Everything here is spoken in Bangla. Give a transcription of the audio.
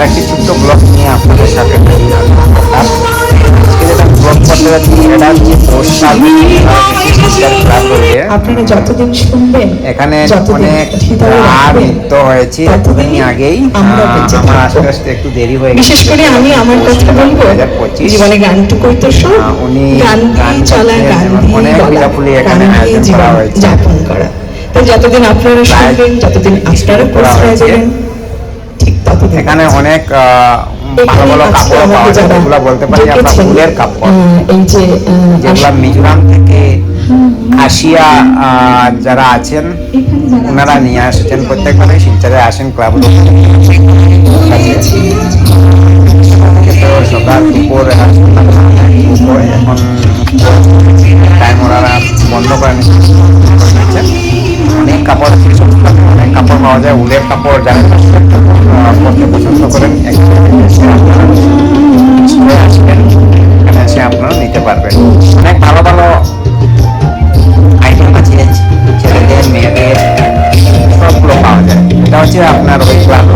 আরেকটি ছোট্ট ব্লগ নিয়ে আপনাদের সাথে আপনারা যতদিন শুনবেন এখানে অনেক হৃদয়ে আর রাখবেন, নৃত্য হয়েছে এতদিন আগেই আমরা আহ, বেঁচে আমার আস্তে আস্তে একটু দেরি হয়ে বিশেষ করে আমি আমার কথা বলব দু হাজার পঁচিশ জীবনে গানটুকু তো সব উনি গান গান দিয়ে চলা গান দিয়ে বলা এখানে গান দিয়ে জীবন যাপন করা। তো যতদিন আপনারা শুনবেন যতদিন আপনারা প্রশ্রয় দেবেন ঠিক ততদিন এখানে অনেক ভালো ভালো কাপড় পাওয়া যায় যেগুলো বলতে পারি আমরা ফুলের কাপড়। এই যে যেগুলো মিজোরাম থেকে আসিয়া যারা আছেন ওনারা নিয়ে আসছেন প্রত্যেকবারে শিলচরে আসেন ক্লাব সকাল দুপুর এখন টাইম ওনারা বন্ধ করে অনেক কাপড় পাওয়া যায়, উলের কাপড়, যারা পড়তে পছন্দ করেন আসবেন, এখানে এসে আপনারা নিতে পারবেন। অনেক ভালো ভালো আইটেম আছে, ছেলেদের, মেয়েদের, সবগুলো পাওয়া যায়। এটা হচ্ছে আপনার ওই ক্লাব